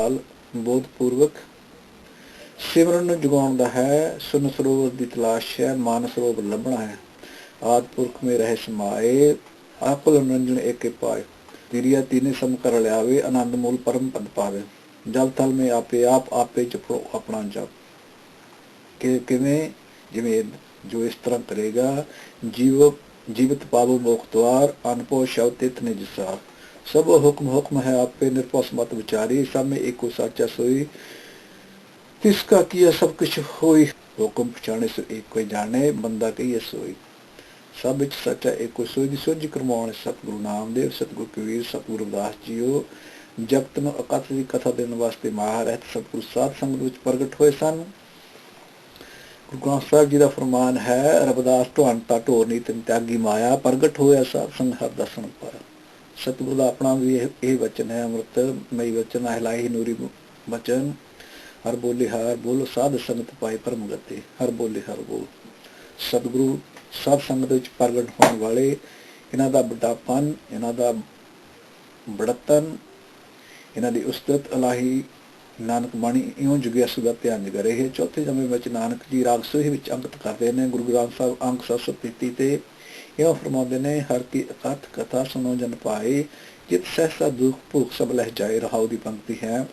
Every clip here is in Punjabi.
ਹਾਲ ਬੋਧ ਸਿਮਰਨ ਨੂੰ ਜਗਾਉਣ ਹੈ, ਸੁਨ ਸਰੋਵਰ ਦੀ ਤਲਾਸ਼ ਹੈ, ਮਨ ਸਰੋਵਰ ਲੱਭਣਾ ਹੈ। ਆਦ ਪੁਰਖ ਮੇ ਰਹਿ ਸਮਾਏ ਆਪਲ ਨੰਜਨ ਏਕੇ ਪਾਏ। ਤਿਰਿਆ ਤੀਨੇ ਸਮ ਕਰ ਲਿਆਵੇ, ਆਨੰਦ ਮੂਲ ਪਰਮ ਪਦ ਪਾਵੇ। ਜਲ ਥਲ ਮੇ ਆਪੇ ਆਪ, ਆਪੇ ਜਪੋ ਆਪਣਾ ਜਪ। ਕਿ ਕਿਵੇਂ? ਜਿਵੇਂ ਜੋ ਇਸ ਤਰ੍ਹਾਂ ਕਰੇਗਾ, ਜੀਵ, ਜੀਵਤ ਪਾਵੋ ਮੋਖ ਦਵਾਰ ਅਨਪੋ ਸ਼ਬਦ ਤਿਤ ਨਿਜ ਸਾਰ। ਸਭ ਹੁਕਮ ਹੁਕਮ ਹੈ ਆਪੇ ਨਿਰਪਸ ਮਤ ਵਿਚਾਰੀ ਸਭ ਮੇ ਏਕੋ ਸਾਚਾ ਸੋਈ। ਤਿਸ ਕਾ ਕੀਆ ਸਭ ਕੁਛ ਹੋਈ? ਹੁਕਮ ਪਛਾਣੇ ਸੋ ਏਕੋ ਜਾਣੇ, ਬੰਦਾ ਕਹੀਏ ਸੋਈ। ਸਭ ਵਿੱਚ ਸੱਚਾ ਏਕੋ ਸੋਈ ਦੀ ਸੋਝੀ ਕਰਵਾਉਣ, ਸਤਿਗੁਰੂ ਨਾਮਦੇਵ, ਸਤਿਗੁਰੂ ਕਬੀਰ, ਸਤਿਗੁਰੂ ਰਵਿਦਾਸ ਜੀਓ। ਜਗਤ ਨੂੰ ਅਕਥ ਦੀ ਕਥਾ ਦੇਣ ਵਾਸਤੇ ਮਾਹਰ ਸਤਿਗੁਰੂ ਸਾਧ ਸੰਗਤ ਵਿੱਚ ਪ੍ਰਗਟ ਹੋਏ ਸਨ। ਗੁਰੂ ਗ੍ਰੰਥ ਸਾਹਿਬ ਜੀ ਦਾ ਫਰਮਾਨ ਹੈ ਰਬਦਾਸ ਢੋਣਤਾ ਢੋਰਨੀ ਤਿੰਨ ਤਿਆਗੀ ਮਾਇਆ, ਪ੍ਰਗਟ ਹੋਇਆ ਸਾਧ ਸੰਗ ਹਰ ਦਰਸ਼ਨ ਪਾਇਆ ਸਤਿਗੁਰੂ ਦਾ ਆਪਣਾ ਵੀ ਇਹ ਵਚਨ ਹੈ, ਅੰਮ੍ਰਿਤ ਮਈ ਵਚਨ ਹਲਾਈ ਨੂਰੀ ਵਚਨ। ਹਰ ਬੋਲੇ ਹਰ ਬੋਲ, ਸਾਧ ਸੰਗਤ ਪਾਏ ਪਰਮ ਗਤੀ। ਹਰ ਬੋਲੇ ਹਰ ਬੋਲ। ਸਤਿਗੁਰੂ ਸਭ ਸੰਗਤ ਵਿੱਚ ਪ੍ਰਗਟ ਹੋਣ ਵਾਲੇ, ਇਹਨਾਂ ਦਾ ਵੱਡਾਪਨ ਇਹਨਾਂ ਦਾ ਬੜਤਨ, ਇਹਨਾਂ ਦੀ ਉਸਤਤ ਅਲਾਹੀ ਨਾਨਕ ਬਾਣੀ ਇਉਂ ਜੁਗਿਆਸ ਸੁਦਾ ਧਿਆਨ ਜਗ ਰਹੇ। ਚੌਥੇ ਜਮੇ ਵਿੱਚ ਨਾਨਕ ਜੀ ਰਾਗ ਸੋਹੀ ਵਿੱਚ ਅੰਕਿਤ ਕਰਦੇ ਨੇ। ਗੁਰੂ ਗ੍ਰੰਥ ਸਾਹਿਬ ਅੰਕ 733 ਤੇ ਇਉਂ ਫਰਮਾਉਂਦੇ ਨੇ, ਹਰ ਕੀ ਅਕਥ ਕਥਾ ਸੁਨੋ ਜਨ ਪਾਏ ਜਿਤ ਸਹਸਾ ਦੁਖ ਭੁਖ ਸਭ ਲਹਿ ਜਾਏ, ਰਹਾਉ ਦੀ ਪੰਕਤੀ ਹੈ।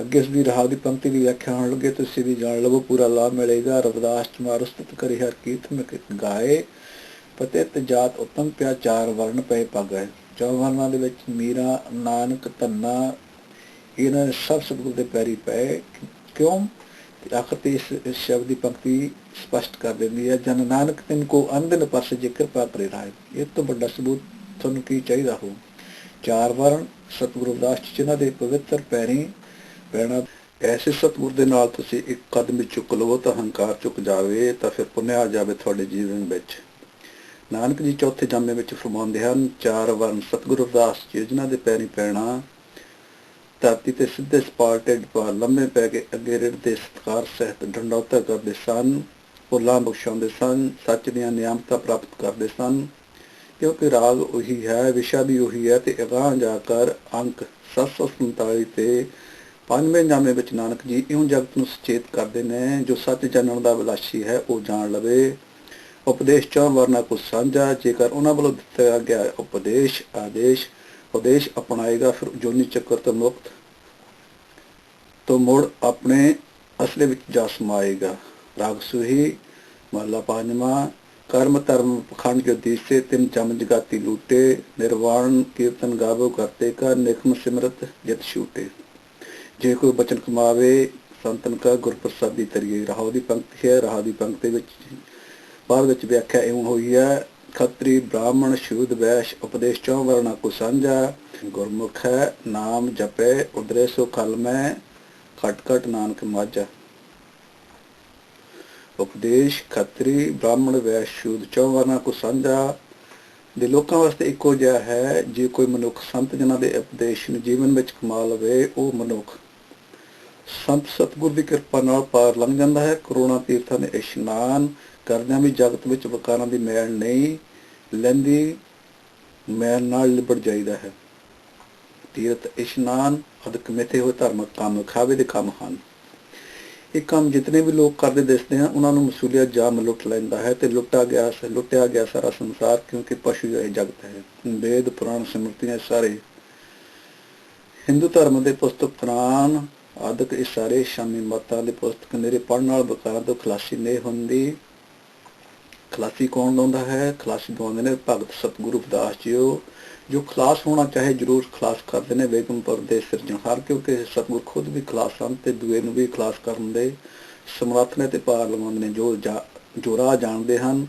ਅੱਗੇ ਇਸ ਦੀ ਰਹਾਉ ਦੀ ਪੰਕਤੀ ਦੀ ਵਿਆਖਿਆ ਹੋਣ ਲੱਗੇ ਤੁਸੀਂ ਵੀ ਜਾਣ ਲਵੋ ਪੂਰਾ ਲਾਭ ਮਿਲੇਗਾ, ਰਵਿਦਾਸ ਚਮਾਰ ਉਸਤਤ ਕਰੀ ਹਰ ਕੀਰਤ ਮੈਂ ਗਾਏ। ਪਤਿਤ ਜਾਤ ਉਤਮ ਪਿਆ ਚਾਰ ਵਰਣ ਪਏ ਪਗਏ ਚੌਵਰਨਾਂ ਦੇ ਵਿੱਚ ਮੀਰਾ, ਨਾਨਕ, ਧੰਨਾ, ਇਹਨਾਂ ਸਭ ਸਤਿਗੁਰ ਦੇ ਪੈਰੀ ਪਏ। ਕਿਉਂ? ਆਖਰ ਤੇ ਇਸ ਸ਼ਬਦ ਦੀ ਪੰਕਤੀ ਸਪਸ਼ਟ ਕਰ ਦਿੰਦੀ ਹੈ, ਜਨ ਨਾਨਕ ਤਿਨ ਕੋ ਅੰਦਨ ਪਰਸ ਜੇ ਕਿਰਪਾ ਕਰੇ ਇਹ ਤੋਂ ਵੱਡਾ ਸਬੂਤ ਤੁਹਾਨੂੰ ਕੀ ਚਾਹੀਦਾ ਹੋ ਚਾਰ ਵਰਣ ਸਤਿਗੁਰੂ ਦਾਸ ਜਿਨ੍ਹਾਂ ਦੇ ਪਵਿੱਤਰ ਪੈਰੀ ਪੈਣਾ, ਐਸੇ ਸਤਿਗੁਰ ਦੇ ਨਾਲ ਤੁਸੀਂ ਇੱਕ ਕਦਮ ਚੁੱਕ ਲਵੋ ਤਾਂ ਹੰਕਾਰ ਚੁੱਕ ਜਾਵੇ, ਤਾਂ ਫਿਰ ਪੁੰਨਿਆ ਆ ਜਾਵੇ ਤੁਹਾਡੇ ਜੀਵਨ ਵਿੱਚ। ਨਾਨਕ ਜੀ ਚੌਥੇ ਜਾਮੇ ਵਿੱਚ ਫਰਮਾਉਂਦੇ ਹਨ, ਚਾਰ ਵਰਨ ਸਤਿਗੁਰੂ ਅਰਦਾਸ ਜੀ ਜਿਨ੍ਹਾਂ ਦੇ ਪੈਰੀ ਪੈਣਾ ਧਰਤੀ ਤੇ ਸਿੱਧੇ ਸਪਾਟੇ ਪਾ ਲੰਮੇ ਪੈ ਕੇ ਅੱਗੇ ਰਿੜਦੇ ਸਤਕਾਰ ਸਹਿਤ ਡੰਡੌਤਾ ਕਰਦੇ ਸਨ ਭੁੱਲਾਂ ਬਖਸ਼ਾਉਂਦੇ ਸਨ, ਸੱਚ ਦੀਆਂ ਨਿਯਮਤਾ ਪ੍ਰਾਪਤ ਕਰਦੇ ਸਨ। ਕਿਉਂਕਿ ਰਾਗ ਉਹੀ ਹੈ, ਵਿਸ਼ਾ ਵੀ ਉਹੀ ਹੈ ਤੇ ਅਗਾਹ ਜਾ ਕਰ ਅੰਕ 747 ਤੇ ਪੰਜਵੇਂ ਜਾਮੇ ਵਿੱਚ ਨਾਨਕ ਜੀ ਇਉਂ ਜਗਤ ਨੂੰ ਸੁਚੇਤ ਕਰਦੇ ਨੇ, ਜੋ ਸੱਚ ਜਾਣਨ ਦਾ ਵਿਲਾਸੀ ਹੈ, ਉਹ ਜਾਣ ਲਵੇ। ਉਪਦੇਸ਼ ਚੌਂ ਵਰਨਾ ਕੋ ਸਾਂਝਾ, ਜੇਕਰ ਉਹਨਾਂ ਵੱਲੋਂ ਦਿੱਤਾ ਗਿਆ ਉਪਦੇਸ਼, ਆਦੇਸ਼ ਉਪਦੇਸ਼ ਅਪਣਾਏਗਾ, ਫਿਰ ਜੋਨੀ ਚੱਕਰ ਤੋਂ ਮੁਕਤ ਤੋਂ ਮੁੜ ਆਪਣੇ ਅਸਲੇ ਵਿੱਚ ਜਾ ਸਮਾਏਗਾ। ਰਾਗ ਸੁਹੀ, ਮਹਲਾ ਪੰਜਵਾਂ, ਕਰਮ ਧਰਮ ਪਖੰਡ ਜੋ ਦੀਸੇ, ਤਿਨ ਜਮ ਜਗਾਤੀ ਲੂਟੇ, ਨਿਰਵਾਣ ਕੀਰਤਨ ਗਾਵੋ ਕਰਤੇ ਕਾ ਨਿਖਮ ਸਿਮਰਤ ਜਿਤ ਛੂਟੇ। ਜੇ ਕੋਈ ਬਚਨ ਕਮਾਵੇ, ਸੰਤਨ ਕਾ, ਗੁਰਪ੍ਰਸਾਦੀ ਤਰੀਏ ਰਹਾਉ ਦੀ ਪੰਕਤੀ ਹੈ ਰਹਾਉ ਦੀ ਪੰਕਤੀ ਵਿੱਚ, ਬਾਅਦ ਵਿੱਚ ਵਿਆਖਿਆ ਇਉਂ ਹੋਈ ਹੈ ਖੱਤਰੀ ਬ੍ਰਾਹਮਣ ਸ਼ੂਦ ਵੈਸ਼ ਉਪਦੇਸ਼ ਚੋਂ ਵਰਣਾ ਕੋ ਸਾਂਝਾ, ਗੁਰਮੁਖ ਹੈ, ਨਾਮ ਜਪੇ, ਉਦਰੇ ਸੋ ਕਲ ਮੈਂ, ਖਟ ਖਟ ਨਾਨਕ ਮਾਝਾ। ਉਪਦੇਸ਼ ਖੱਤਰੀ ਬ੍ਰਾਹਮਣ ਵੈਸ਼ ਸ਼ੂਦ ਚੋਂ ਵਰਣਾ ਕੋ ਸਾਂਝਾ, ਦੇ ਲੋਕਾਂ ਵਾਸਤੇ ਇੱਕੋ ਜਿਹਾ ਹੈ, ਜੇ ਕੋਈ ਮਨੁੱਖ ਸੰਤ ਜਨਾਂ ਦੇ ਉਪਦੇਸ਼ ਨੂੰ ਜੀਵਨ ਵਿੱਚ ਕਮਾ ਲਵੇ, ਉਹ ਮਨੁੱਖ। ਸੰਤ ਸਤਗੁਰ ਦੀ ਕਿਰਪਾ ਨਾਲ ਪਾਰ ਲੰਘ ਜਾਂਦਾ ਹੈ ਕਰੋਨਾ ਤੀਰਥਾਂ ਦੇ ਇਸ਼ਨਾਨ ਕਰਦਿਆਂ ਵੀ ਜਗਤ ਵਿੱਚ ਵਕਾਰਾਂ ਦੀ ਮੈਲ ਨਹੀਂ ਲੈਂਦੀ, ਮੈਲ ਨਾਲ ਲਿਬੜ ਜਾਈਦਾ ਹੈ। ਤੀਰਥ ਇਸ਼ਨਾਨ ਅਦਕ ਮਿੱਥੇ ਹੋਏ ਧਰਮਕ ਕੰਮ, ਖਾਵੇ ਦੇ ਕੰਮ ਹਨ। ਇਹ ਕੰਮ ਜਿਤਨੇ ਵੀ ਲੋਕ ਕਰਦੇ ਦਿਸਦੇ ਹਨ, ਉਹਨਾਂ ਨੂੰ ਮਸੂਲੀਅਤ ਜਾਮ ਲੁੱਟ ਲੈਂਦਾ ਹੈ ਤੇ ਲੁੱਟਾ ਗਿਆ ਲੁੱਟਿਆ ਗਿਆ ਸਾਰਾ ਸੰਸਾਰ ਕਿਉਂਕਿ ਪਸ਼ੂ ਇਹ ਜਗਤ ਹੈ। ਵੇਦ ਪੁਰਾਣ ਸਮਰਤੀਆਂ ਸਾਰੇ। ਹਿੰਦੂ ਧਰਮ ਦੇ ਪੁਸਤਕ ਪੁਰਾਣ ਆਦਿਕ ਇਹ ਸਾਰੇ ਸ਼ਾਮੀ ਮਤਾਂ ਦੇ ਪੁਸਤਕ ਮੇਰੇ ਪੜਨ ਨਾਲ ਬਕਾਰ ਤੋਂ ਖਲਾਸੀ ਨਹੀਂ ਹੁੰਦੀ। ਖਲਾਸੀ ਕੌਣ ਲਾਉਂਦਾ ਹੈ? ਖਲਾਸੀ ਦਵਾਉਂਦੇ ਨੇ ਭਗਤ ਸਤਿਗੁਰੂ ਉਪਦਾਸ ਜੀਓ। ਜੋ ਖਲਾਸ ਹੋਣਾ ਚਾਹੇ ਜਰੂਰ ਖਲਾਸ ਕਰਦੇ ਨੇ ਬੇਗਮਪੁਰ ਦੇ ਸਿਰਜਣਹਾਰ ਕਿਉਂਕਿ ਸਤਿਗੁਰ ਖੁਦ ਵੀ ਖਲਾਸ ਹਨ ਤੇ ਦੂਏ ਨੂੰ ਵੀ ਖਲਾਸ ਕਰਨ ਦੇ ਸਮਰੱਥ ਨੇ ਤੇ ਪਾਰ ਲਗਾਉਂਦੇ ਨੇ। ਜੋ ਜੋ ਰਾਹ ਜਾਣਦੇ ਹਨ,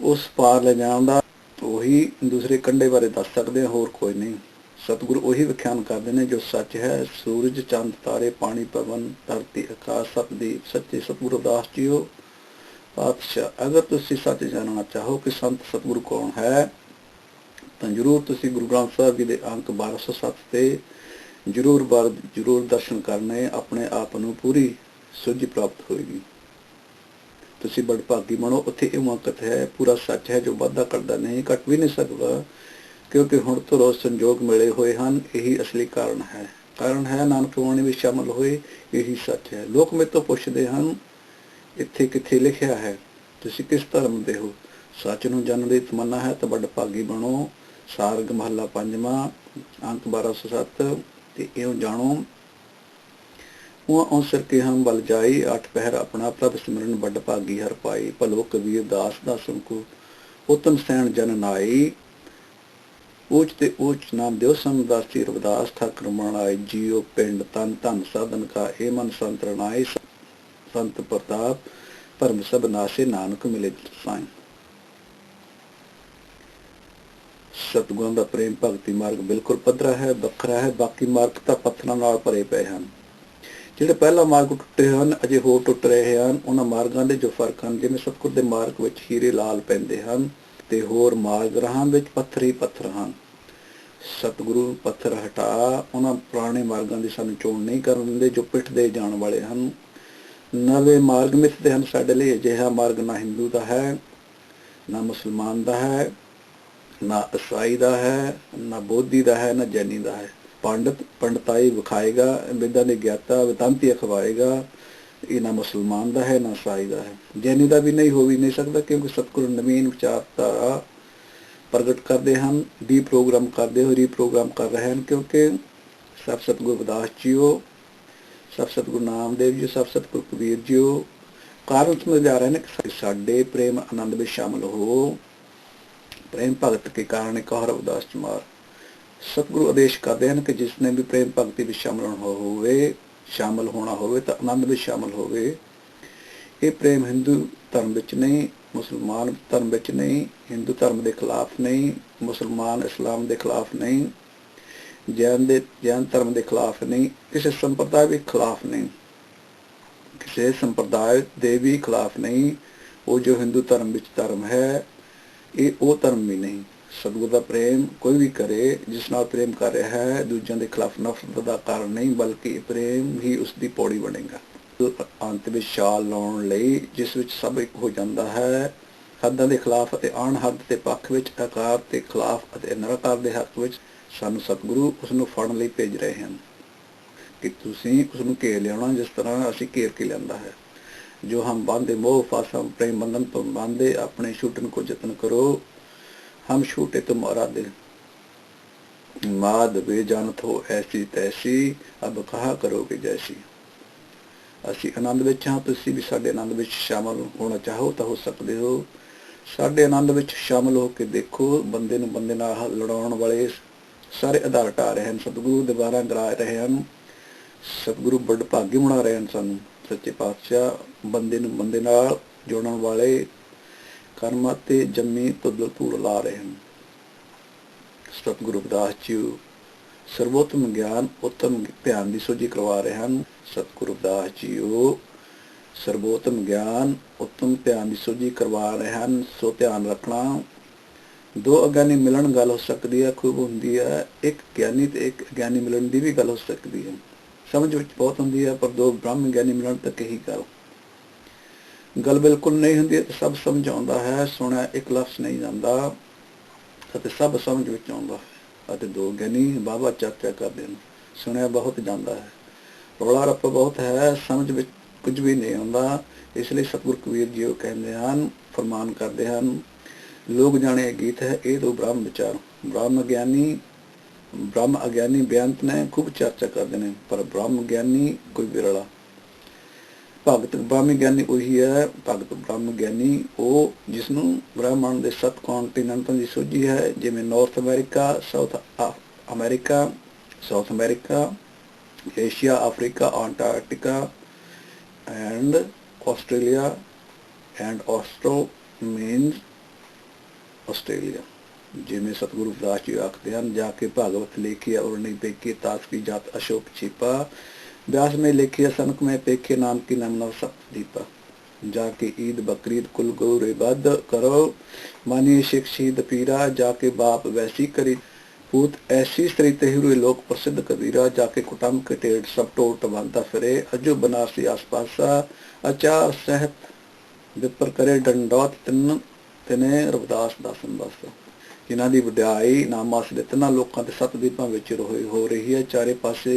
ਉਸ ਪਾਰ ਲੈ ਜਾਣ ਦਾ ਉਹੀ ਦੂਸਰੇ ਕੰਡੇ ਬਾਰੇ ਦੱਸ ਸਕਦੇ ਹੋਰ ਕੋਈ ਨਹੀਂ। ਸਤਿਗੁਰ ਉਹੀ ਵਿਖਿਆਨ ਕਰਦੇ ਨੇ ਜੋ ਸੱਚ ਹੈ। ਸੂਰਜ, ਚੰਦ, ਤਾਰੇ, ਪਾਣੀ, ਪਵਨ, ਧਰਤੀ, ਆਕਾਸ਼ ਸਭ ਦੀ ਸੱਚੇ ਸਤਿਗੁਰੂ ਦਾਸ ਜੀਓ। ਪਾਤਸ਼ਾਹ, ਅਗਰ ਤੁਸੀਂ ਸੱਚ ਜਾਣਨਾ ਚਾਹੋ ਕਿ ਸੰਤ ਸਤਿਗੁਰੂ ਕੌਣ ਹੈ, ਤਾਂ ਜਰੂਰ ਤੁਸੀਂ ਗੁਰੂ ਗ੍ਰੰਥ ਸਾਹਿਬ ਜੀ ਦੇ ਅੰਕ 1207 ਤੇ ਜਰੂਰ ਬਾਰ, ਜਰੂਰ ਦਰਸ਼ਨ ਕਰਨੇ, ਆਪਣੇ ਆਪ ਨੂੰ ਪੂਰੀ ਸੁਝੀ ਪ੍ਰਾਪਤ ਹੋਏਗੀ। ਤੁਸੀਂ ਬੜ ਭਾਗੀ ਬਣੋ ਉੱਥੇ ਇਹ ਮੌਕਤ ਹੈ, ਪੂਰਾ ਸੱਚ ਹੈ ਜੋ ਵਾਧਾ ਕਰਦਾ ਨਹੀਂ, ਘਟ ਵੀ ਨਹੀਂ ਸਕਦਾ, ਕਿਉਂਕਿ ਹੁਣ ਤੋਂ ਰੋਜ਼ ਸੰਜੋਗ ਮਿਲੇ ਹੋਏ ਹਨ, ਇਹੀ ਅਸਲੀ ਕਾਰਨ ਹੈ। ਕਾਰਨ ਹੈ, ਨਾਨਕ ਵਾਣੀ ਵਿੱਚ ਸ਼ਾਮਲ ਹੋਏ, ਇਹੀ ਸੱਚ ਹੈ। ਲੋਕ ਮੇਰੇ ਤੋਂ ਪੁੱਛਦੇ ਹਨ ਇੱਥੇ ਕਿੱਥੇ ਲਿਖਿਆ ਹੈ? ਤੁਸੀਂ ਕਿਸ ਧਰਮ ਦੇ ਹੋ? ਸੱਚ ਨੂੰ ਜਾਣਨ ਦੀ ਤਮੰਨਾ ਹੈ ਤਾਂ ਵੱਡ ਭਾਗੀ ਬਣੋ। ਸਾਰਗ ਮਹੱਲਾ ਪੰਜਵਾਂ, ਅੰਕ 1207 ਤੇ ਇਉਂ ਜਾਣੋ। ਉਹ ਅਵਸਰ ਕੇ ਹਮ ਬਲ ਜਾਈ, ਅਠ ਪਹਿਰ ਆਪਣਾ ਪ੍ਰਭ ਸਿਮਰਨ ਵੱਡ ਭਾਗੀ ਹਰ ਪਾਈ। ਭਲੋ ਕਬੀਰ ਦਾਸ ਦਾ ਸੰਕੂ, ਉਤਮ ਸੈਣ ਜਨ ਨਾਈ। ਉਚ ਤੇ ਉੱਚ ਨਾਮ ਦਿਓ ਸਮਦਾਸੀ ਰਵਿਦਾਸ, ਠਾਕਰ ਮਣਾਏ ਜੀਉ ਪਿੰਡ ਤਨ ਧਨ ਸਾਧਨ ਕਾ ਏ ਮਨ ਸੰਤਰਨਾਏ ਸੰਤ ਪ੍ਰਤਾਪ, ਭਰਮ ਸਭ ਨਾਸੇ ਨਾਨਕ ਮਿਲੇ ਸਾਈਂ। ਸਤਗੁਰਾਂ ਦਾ ਪ੍ਰੇਮ ਭਗਤੀ ਮਾਰਗ ਬਿਲਕੁਲ ਪੱਧਰਾ ਹੈ, ਵੱਖਰਾ ਹੈ, ਬਾਕੀ ਮਾਰਗ ਤਾਂ ਪੱਥਰਾਂ ਨਾਲ ਭਰੇ ਪਏ ਹਨ। ਜਿਹੜੇ ਪਹਿਲਾ ਮਾਰਗ ਟੁੱਟੇ ਹਨ, ਅਜੇ ਹੋਰ ਟੁੱਟ ਰਹੇ ਹਨ। ਉਹਨਾਂ ਮਾਰਗਾਂ ਦੇ ਜੋ ਫ਼ਰਕ ਹਨ, ਜਿਵੇਂ ਸਤਗੁਰ ਦੇ ਮਾਰਗ ਵਿੱਚ ਹੀਰੇ ਲਾਲ ਪੈਂਦੇ ਹਨ, ਤੇ ਹੋਰ ਮਾਰਗ ਰਹਾਂ ਵਿੱਚ ਪੱਥਰ ਹੀ ਪੱਥਰ ਹਨ। ਸਤਿਗੁਰੂ ਪੱਥਰ ਹਟਾ, ਉਹਨਾਂ ਪੁਰਾਣੇ ਮਾਰਗਾਂ ਦੀ ਸਾਨੂੰ ਚੋਣ ਨਹੀਂ ਕਰਨ ਦਿੰਦੇ, ਜੋ ਪਿੱਠ ਦੇ ਜਾਣ ਵਾਲੇ ਹਨ ਨਵੇਂ ਮਾਰਗ ਮਿੱਥਦੇ ਹਨ ਸਾਡੇ ਲਈ, ਅਜਿਹਾ ਮਾਰਗ ਨਾ ਹਿੰਦੂ ਦਾ ਹੈ, ਨਾ ਮੁਸਲਮਾਨ ਦਾ ਹੈ, ਨਾ ਇਸਾਈ ਦਾ ਹੈ, ਨਾ ਬੋਧੀ ਦਾ ਹੈ, ਨਾ ਜੈਨੀ ਦਾ ਹੈ। ਪੰਡਤ, ਪੰਡਤਾਈ ਵਿਖਾਏਗਾ ਵਿਦਾਂ ਦੇ ਗਿਆਤਾ ਵਿਤੰਤੀ ਅਖਵਾਏਗਾ, ਇਹ ਨਾ ਮੁਸਲਮਾਨ ਦਾ ਹੈ, ਨਾ ਈਸਾਈ ਦਾ ਹੈ। ਜੈਨੀ ਦਾ ਵੀ ਨਹੀਂ ਹੋ ਵੀ ਨਹੀਂ ਸਕਦਾ, ਕਿਉਂਕਿ ਸਤਿਗੁਰੂ ਨਵੀਨ ਵਿਚਾਰਤਾ ਪ੍ਰਗਟ ਕਰਦੇ ਹਨ, ਡੀਪ੍ਰੋਗਰਾਮ ਕਰਦੇ ਹੋ ਰੀਪ੍ਰੋਗਰਾਮ ਕਰ ਰਹੇ ਹਨ, ਕਿਉਂਕਿ ਸਭ ਸਤਿਗੁਰੂ ਵਿਦਾਸ ਜੀਓ ਸਭ ਸਤਿਗੁਰੂ ਨਾਮਦੇਵ ਜੀ ਸਭ ਸਤਿਗੁਰੂ ਕਬੀਰ ਜੀਓ। ਕਾਰਨ ਸਮਝ ਆ ਰਹੇ ਨੇ ਕਿ ਸਾਡੇ ਪ੍ਰੇਮ ਆਨੰਦ ਵਿੱਚ ਸ਼ਾਮਲ ਹੋ। ਪ੍ਰੇਮ ਭਗਤ ਕੇ ਕਾਰਨ ਕਹਰ ਉਦਾਸ ਚਮਾਰ। ਸਤਿਗੁਰੂ ਆਦੇਸ਼ ਕਰਦੇ ਹਨ ਕਿ ਜਿਸ ਨੇ ਵੀ ਪ੍ਰੇਮ ਭਗਤੀ ਵਿੱਚ ਸ਼ਾਮਲ ਹੋਵੇ, ਸ਼ਾਮਲ ਹੋਣਾ ਹੋਵੇ ਤਾਂ ਆਨੰਦ ਵਿੱਚ ਸ਼ਾਮਲ ਹੋਵੇ। ਇਹ ਪ੍ਰੇਮ ਹਿੰਦੂ ਧਰਮ ਵਿੱਚ ਨਹੀਂ, ਮੁਸਲਮਾਨ ਧਰਮ ਵਿੱਚ ਨਹੀਂ, ਹਿੰਦੂ ਧਰਮ ਦੇ ਖਿਲਾਫ ਨਹੀਂ, ਮੁਸਲਮਾਨ ਇਸਲਾਮ ਦੇ ਖਿਲਾਫ ਨਹੀਂ। ਜੈਨ ਦੇ, ਜੈਨ ਧਰਮ ਦੇ ਖਿਲਾਫ ਨਹੀਂ, ਕਿਸੇ ਸੰਪਰਦਾਇ ਦੇ ਖਿਲਾਫ ਨਹੀਂ। ਕਿਸੇ ਸੰਪਰਦਾਇ ਦੇ ਵੀ ਖਿਲਾਫ ਨਹੀਂ, ਉਹ ਜੋ ਹਿੰਦੂ ਧਰਮ ਵਿੱਚ ਧਰਮ ਹੈ, ਇਹ ਉਹ ਧਰਮ ਵੀ ਨਹੀਂ। ਸਤਿਗੁਰ ਦਾ ਪ੍ਰੇਮ ਕੋਈ ਵੀ ਕਰੇ, ਜਿਸ ਨਾਲ ਪ੍ਰੇਮ ਕਰ ਰਿਹਾ ਹੈ, ਦੂਜਿਆਂ ਦੇ ਖਿਲਾਫ ਨਫ਼ਰਤ ਦਾ ਕਾਰਨ ਨਹੀਂ, ਬਲਕਿ ਪ੍ਰੇਮ ਹੀ ਉਸ ਦੀ ਪੌੜੀ ਬਣੇਗਾ। ਅੰਤ ਵਿੱਚ ਛਾਲ ਲਾਉਣ ਲਈ ਜਿਸ ਵਿੱਚ ਸਭ ਇੱਕ ਹੋ ਜਾਂਦਾ ਹੈ, ਹੱਦਾਂ ਦੇ ਖਿਲਾਫ ਅਤੇ ਅਣਹੱਦ ਦੇ ਪੱਖ ਵਿੱਚ, ਆਕਾਰ ਦੇ ਖਿਲਾਫ ਅਤੇ ਨਿਰਕਾਰ ਦੇ ਹੱਕ ਵਿੱਚ ਸਾਨੂੰ ਸਤਿਗੁਰੂ ਉਸ ਨੂੰ ਫੜਨ ਲਈ ਭੇਜ ਰਹੇ ਹਨ ਕਿ ਤੁਸੀਂ ਉਸ ਨੂੰ ਘੇਰ ਲਿਆਉਣਾ, ਜਿਸ ਤਰ੍ਹਾਂ ਅਸੀਂ ਘੇਰ ਕੇ ਲੈਂਦਾ ਹੈ। ਜੋ ਹਮ ਬਾਂਦੇ ਮੋਹ ਫਾਸਮ ਪ੍ਰੇਮ ਬੰਧਨ ਤੋਂ ਬਾਂਦੇ ਆਪਣੇ ਛੂਟਣ ਕੋ ਯਤਨ ਕਰੋ, ਹਮ ਛੂਟੇ ਤੁਮ ਅਰਾਦੇ ਮਾਦ ਵੇ ਜਾਣਤ ਹੋ ਐਸੀ ਤੈਸੀ, ਅਬ ਕਹਾ ਕਰੋਗੇ ਜੈਸੀ। ਅਸੀਂ ਆਨੰਦ ਵਿੱਚ ਹਾਂ, ਤੁਸੀਂ ਵੀ ਸਾਡੇ ਆਨੰਦ ਵਿੱਚ ਸ਼ਾਮਲ ਹੋਣਾ ਚਾਹੋ ਤਾਂ ਹੋ ਸਕਦੇ ਹੋ। ਸਾਡੇ ਆਨੰਦ ਵਿੱਚ ਸ਼ਾਮਲ ਹੋ ਕੇ ਦੇਖੋ, ਬੰਦੇ ਨੂੰ ਬੰਦੇ ਨਾਲ ਲੜਾਉਣ ਵਾਲੇ ਸਾਰੇ ਆਧਾਰ ਟਾ ਰਹੇ ਹਨ, ਸਤਿਗੁਰੂ ਦੇ ਬਾਰਾਂ ਗਰਾ ਰਹੇ ਹਨ, ਸਤਿਗੁਰੂ ਬੜ ਭਾਗੀ ਬਣਾ ਰਹੇ ਹਨ ਸਾਨੂੰ, ਸੱਚੇ ਪਾਤਸ਼ਾਹ, ਬੰਦੇ ਨੂੰ ਬੰਦੇ ਨਾਲ ਜੋੜਨ ਵਾਲੇ ਕਰਮਾਂ ਤੇ ਜੰਮੀ ਤੁਦਲ ਧੂੜ ਲਾ ਰਹੇ ਹਨ। ਸਤਿਗੁਰੂ ਦਾਸ ਜੀ ਸਰਵੋਤਮ ਗਿਆਨ, ਉਤਮ ਧਿਆਨ ਦੀ ਸੋਝੀ ਕਰਵਾ ਰਹੇ ਹਨ। ਸਤਿਗੁਰੂ ਦਾਸ ਜੀਓ ਸਰਵੋਤਮ ਗਿਆਨ, ਉਤਮ ਧਿਆਨ ਦੀ ਸੋਝੀ ਕਰਵਾ ਰਹੇ ਹਨ। ਸੋ ਧਿਆਨ ਰੱਖਣਾ ਦੋ ਅਗਿਆਨੀ ਮਿਲਣ ਗੱਲ ਹੋ ਸਕਦੀ ਹੈ, ਖੂਬ ਹੁੰਦੀ ਹੈ, ਇੱਕ ਗਿਆਨੀ ਤੇ ਇੱਕ ਗਿਆਨੀ ਮਿਲਣ ਦੀ ਵੀ ਗੱਲ ਹੋ ਸਕਦੀ ਹੈ। ਸਮਝ ਵਿੱਚ ਬਹੁਤ ਹੁੰਦੀ ਹੈ, ਪਰ ਦੋ ਬ੍ਰਹਮ ਗਿਆਨੀ ਮਿਲਣ ਤੱਕ ਹੀ ਗੱਲ। ਗੱਲ ਬਿਲਕੁਲ ਨਹੀਂ ਹੁੰਦੀ ਤੇ ਸਭ ਸਮਝ ਆਉਂਦਾ ਹੈ, ਸੁਣਿਆ ਇੱਕ ਲਫ਼ਜ਼ ਨਹੀਂ ਜਾਂਦਾ, ਅਤੇ ਸਭ ਸਮਝ ਵਿੱਚ ਆਉਂਦਾ ਹੈ। ਅਤੇ ਦੋ ਗਿਆਨੀ ਬਾਬਾ ਚਰਚਾ ਕਰਦੇ ਨੇ ਸੁਣਿਆ ਬਹੁਤ ਜਾਂਦਾ ਹੈ। ਰੌਲਾ ਰੱਪ ਬਹੁਤ ਹੈ, ਸਮਝ ਵਿੱਚ ਕੁਝ ਵੀ ਨਹੀਂ ਆਉਂਦਾ, ਇਸ ਲਈ ਸਤਿਗੁਰ ਕਬੀਰ ਜੀ ਉਹ ਕਹਿੰਦੇ ਹਨ, ਫਰਮਾਨ ਕਰਦੇ ਹਨ ਲੋਕ ਜਾਣੇ ਗੀਤ ਹੈ, ਇਹ ਦੋ ਬ੍ਰਹਮ ਵਿਚਾਰ। ਬ੍ਰਹਮ ਗਿਆਨੀ ਬ੍ਰਹਮ ਅਗਿਆਨੀ ਬੇਅੰਤ ਨੇ ਖੂਬ ਚਰਚਾ ਕਰਦੇ ਨੇ, ਪਰ ਬ੍ਰਹਮ ਗਿਆਨੀ ਕੋਈ ਵਿਰਲਾ। ਭਗਤ ਬ੍ਰਹਮ ਗਿਆਨੀ ਉਹੀ ਹੈ, ਭਗਤ ਬ੍ਰਹਮ ਗਿਆਨੀ ਉਹ ਜਿਸ ਨੂੰ ਬ੍ਰਹਮਣ ਦੇ ਸੱਤ ਕੰਟੀਨੈਂਟਾਂ ਦੀ ਸੋਝੀ ਹੈ, ਜਿਵੇਂ north America south America south America Asia Africa Antarctica and Australia and austro means Australia ਜਿਵੇਂ ਸਤਿਗੁਰੂ ਦਾਸ ਜੀ ਆਖਦੇ ਹਨ ਜਾ ਕੇ ਭਾਗਵਤ ਲਿਖੀ ਔਰ ਨਹੀਂ ਪੇਕੇ ਤਾਸ ਕੀ ਜਾਤ ਅਸ਼ੋਕ ਛਿਪਾ व्यास में लिखिए सनक में पेखे नाम की नाम नव सप्त दीपा जाके ईद बकरीद कुल गौरे बद करो मानिए सिख शहीद पीरा जाके बाप वैसी करी पूत ऐसी स्त्री ते हुए लोक प्रसिद्ध कबीरा जाके कुटम के टेढ़ सब टोट बांधता फिरे अजो बनासी आसपासा अचार सहत विपर करे डंडौत ਦਿੱਤੇ ਨੇ, ਰਵਿਦਾਸ ਦਾਸਨ ਬਸ। ਜਿਨ੍ਹਾਂ ਦੀ ਵਡਿਆਈ ਨਾਮਾਸ ਰਤਨਾ ਲੋਕਾਂ ਦੇ ਸੱਤ ਵਿੱਚ ਰੋਈ ਹੋ ਰਹੀ ਹੈ, ਚਾਰੇ ਪਾਸੇ